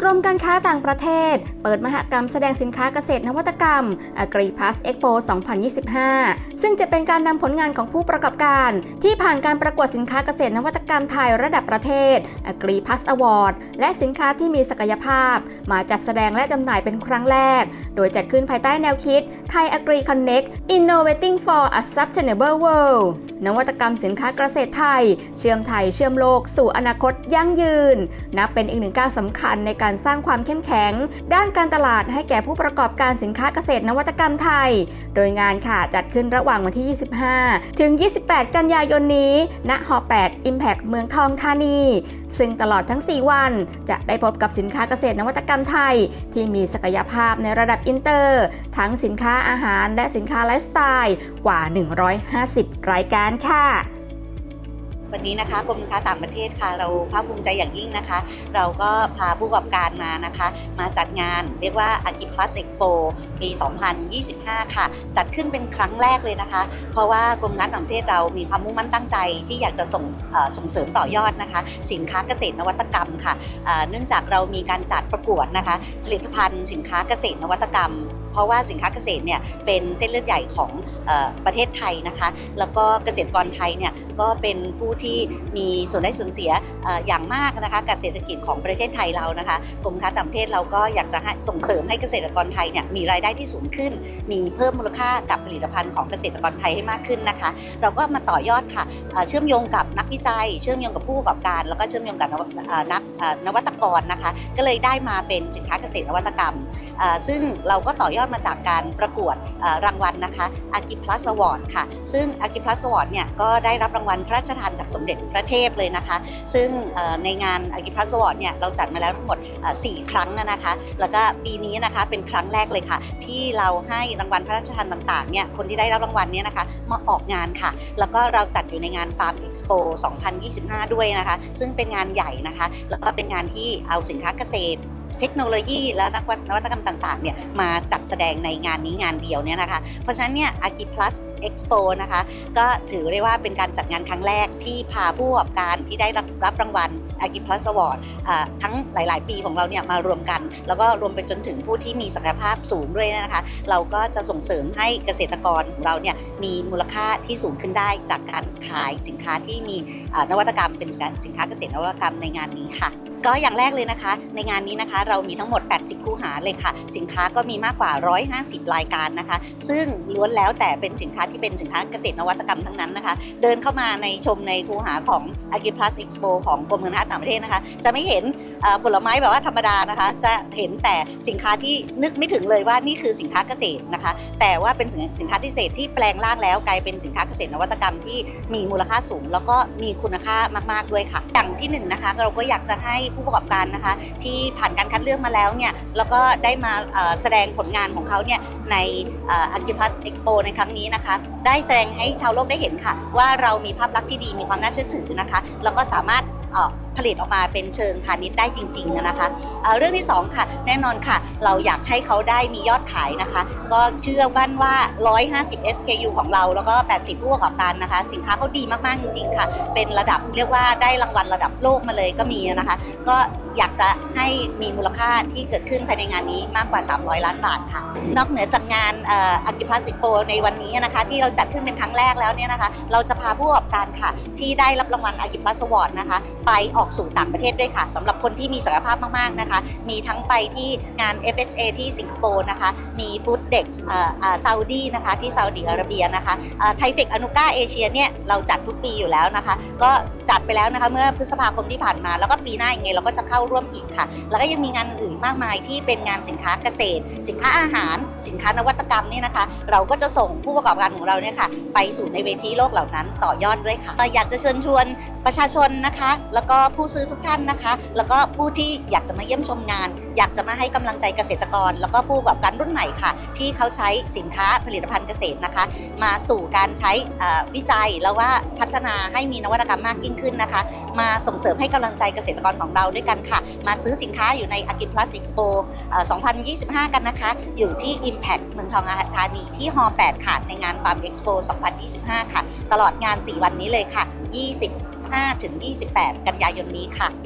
กรมการค้าต่างประเทศ เปิดมหกรรมแสดงสินค้าเกษตรนวัตกรรม Agri Plus Expo 2025 ซึ่งจะเป็นการนำผลงานของผู้ประกอบการ ที่ผ่านการประกวดสินค้าเกษตรนวัตกรรมไทยระดับประเทศ Agri Plus Award และสินค้าที่มีศักยภาพ มาจัดแสดงและจำหน่ายเป็นครั้งแรก โดยจัดขึ้นภายใต้แนวคิด Thai Agri Connect Innovating for a Sustainable World นวัตกรรมสินค้าเกษตรไทย เชื่อมไทยเชื่อมโลกสู่อนาคตยั่งยืน นับเป็นอีกหนึ่งก้าวสำคัญในการการสร้างความเข้มแข็ง ด้านการตลาดให้แก่ผู้ประกอบการสินค้าเกษตรนวัตกรรมไทย โดยงานค่ะจัดขึ้นระหว่างวันที่ 25 ถึง 28 กันยายนนี้ ณ หอ 8 Impact เมืองทองธานี ซึ่งตลอดทั้ง 4 วัน จะได้พบกับสินค้าเกษตรนวัตกรรมไทย ที่มีศักยภาพในระดับอินเตอร์ ทั้งสินค้าอาหารและสินค้าไลฟ์สไตล์กว่า 150 รายการค่ะ วันนี้นะคะกรมการค้าต่างประเทศค่ะ เราภาคภูมิใจอย่างยิ่งนะคะ เราก็พาผู้ประกอบการมานะคะ มาจัดงานเรียกว่า a g i Plus Expo ปี 2025 ค่ะ จัดขึ้นเป็นครั้งแรกเลยนะคะ เพราะว่ากรมการต่างประเทศเรามีความมุ่งมั่นตั้งใจที่อยากจะส่งเส่งเสริมต่อยอดนะคะ สินค้าเกษตรนวัตกรรมค่ะ เนื่องจากเรามีการจัดประกวดนะคะ ผลิตภัณฑ์สินค้าเกษตรนวัตกรรม เพราะว่าสินค้าเกษตรเนี่ยเป็นเส้นเลือดใหญ่ของอประเทศไทยนะคะ แล้วก็เกษตรกรไทยเนี่ยก็เป็นผู้ที่มีส่วนได้ส่วนเสียออย่างมากนะคะกับเศรษฐกิจของประเทศไทยเรานะคะกรมค้าต่างประเทศเราก็อยากจะให้ส่งเสริมให้เกษตรกรไทยเนี่ยมีรายได้ที่สูงขึ้น มีเพิ่มมูลค่ากับผลิตภัณฑ์ของเกษตรกรไทยให้มากขึ้นนะคะ เราก็มาต่อยอดค่ะเชื่อมโยงกับนักวิจัย เชื่อมโยงกับผู้ประกอบการ แล้วก็เชื่อมโยงกับนักนวัตกรนะคะ ก็เลยได้มาเป็นสินค้าเกษตรนวัตกรรม ซึ่งเราก็ต่อยอดมาจากการประกวดรางวัลนะคะอากิพลัสวอร์ดค่ะ ซึ่งอากิพลัสวอร์ดเนี่ยก็ได้รับรางวัลพระราชทานจากสมเด็จพระเทพเลยนะคะ ซึ่งในงานอากิพลัสวอร์ดเนี่ยเราจัดมาแล้วทั้งหมดอ่าสี่ครั้งนะคะ แล้วก็ปีนี้นะคะเป็นครั้งแรกเลยค่ะ ที่เราให้รางวัลพระราชทานต่างๆเนี่ยคนที่ได้รับรางวัลเนี่ยนะคะมาออกงานค่ะ แล้วก็เราจัดอยู่ในงาน Farm Expo 2025 ด้วยนะคะ ซึ่งเป็นงานใหญ่นะคะ แล้วก็เป็นงานที่เอาสินค้าเกษตร เทคโนโลยีและนวัตกรรมต่างๆเนี่ยมาจัดแสดงในงานนี้งานเดียวเนี่ยนะคะ เพราะฉะนั้นเนี่ย a g i Plus Expo นะคะก็ถือได้ว่าเป็นการจัดงานครั้งแรกที่พาผู้ประกอบการที่ได้รับรับรางวัล a g i Plus Award ทั้งหลาย ๆ ปีของเราเนี่ยมารวมกัน แล้วก็รวมไปจนถึงผู้ที่มีศักยภาพสูงด้วยนะคะ เราก็จะส่งเสริมให้เกษตรกรของเราเนี่ยมีมูลค่าที่สูงขึ้นได้จากการขายสินค้าที่มีนวัตกรรมเป็นสินค้าเกษตรนวัตกรรมในงานนี้ค่ะ ก็อย่างแรกเลยนะคะ ในงานนี้นะคะ เรามีทั้งหมด 80 คู่หาเลยค่ะ สินค้าก็มีมากกว่า 150 รายการนะคะ ซึ่งล้วนแล้วแต่เป็นสินค้าที่เป็นสินค้าเกษตรนวัตกรรมทั้งนั้นนะคะ เดินเข้ามาในชมในคูหาของ a g i Plus Expo ของกรมการค้าต่างประเทศนะคะ จะไม่เห็นผลไม้แบบว่าธรรมดานะคะ จะเห็นแต่สินค้าที่นึกไม่ถึงเลยว่านี่คือสินค้าเกษตรนะคะ แต่ว่าเป็นสินค้าที่เกษตรที่แปลงร่างแล้วกลายเป็นสินค้าเกษตรนวัตกรรมที่มีมูลค่าสูง แล้วก็มีคุณค่ามาก ๆด้วยค่ะอย่างที่หนึ่งนะคะเราก็อยากจะให้ผู้ประกอบการนะคะ ที่ผ่านการคัดเลือกมาแล้วเนี่ยแล้วก็ได้มาแสดงผลงานของเขาเนี่ยในอังกิพัสเอ็กซ์โปในครั้งนี้นะคะ ได้แสดงให้ชาวโลกได้เห็นค่ะ ว่าเรามีภาพลักษณ์ที่ดีมีความน่าเชื่อถือนะคะ แล้วก็สามารถ ผลิตออกมาเป็นเชิงพาณิชย์ได้จริงๆนะคะเเรื่องที่สองค่ะ แน่นอนค่ะ เราอยากให้เขาได้มียอดขายนะคะ ก็เชื่อมั่นว่า 150 SKU ของเราแล้วก็ 80 ผู้ประกอบการนะคะ สินค้าเขาดีมากๆจริงๆค่ะ เป็นระดับเรียกว่าได้รางวัลระดับโลกมาเลยก็มีนะคะ ก็ อยากจะให้มีมูลค่าที่เกิดขึ้นภายในงานนี้มากกว่า 300 ล้านบาทค่ะ นอกเหนือจากงานอักิพลัส Expo ในวันนี้นะคะ ที่เราจัดขึ้นเป็นครั้งแรกแล้วเนี่ยนะคะ เราจะพาผู้ประกอบการค่ะ ที่ได้รับรางวัลอักิพลัส Award นะคะ ไปออกสู่ต่างประเทศด้วยค่ะสำหรับคนที่มีศักยภาพมากๆนะคะ มีทั้งไปที่งาน FHA ที่สิงคโปร์นะคะ มีฟู้ดเด็กซาอุดีนะคะที่ซาอุดิอาระเบียนะคะไทเฟกอนุก้าเอเชียเนี่ยเราจัดทุกปีอยู่แล้วนะคะ ก็จัดไปแล้วนะคะเมื่อพฤษภาคมที่ผ่านมา แล้วก็ปีหน้าอย่างไงเราก็จะเข้าร่วมอีกค่ะ แล้วก็ยังมีงานอื่นมากมายที่เป็นงานสินค้าเกษตร สินค้าอาหาร สินค้านวัตกรรมนี่นะคะ เราก็จะส่งผู้ประกอบการของเราเนี่ยค่ะไปสู่ในเวทีโลกเหล่านั้นต่อยอดด้วยค่ะ อยากจะเชิญชวนประชาชนนะคะ แล้วก็ผู้ซื้อทุกท่านนะคะ แล้วก็ผู้ที่อยากจะมาเยี่ยมชมงาน อยากจะมาให้กำลังใจเกษตรกร แล้วก็ผู้ประกอบการรุ่นใหม่ค่ะ ที่เขาใช้สินค้าผลิตภัณฑ์เกษตรนะคะ มาสู่การใช้วิจัยแล้วว่าพัฒนาให้มีนวัตกรรมมากยิ่งขึ้นนะคะ มาส่งเสริมให้กำลังใจเกษตรกรของเราด้วยกันค่ะ มาซื้อสินค้าอยู่ใน a g i Plus Expo เอ่อ2025 กันนะคะ อยู่ที่ Impact เมืองทองธานีที่ฮอ8ค่ะในงาน Farm Expo 2025 ค่ะ ตลอดงาน 4 วันนี้เลยค่ะ25ถึง28 กันยายนนี้ค่ะ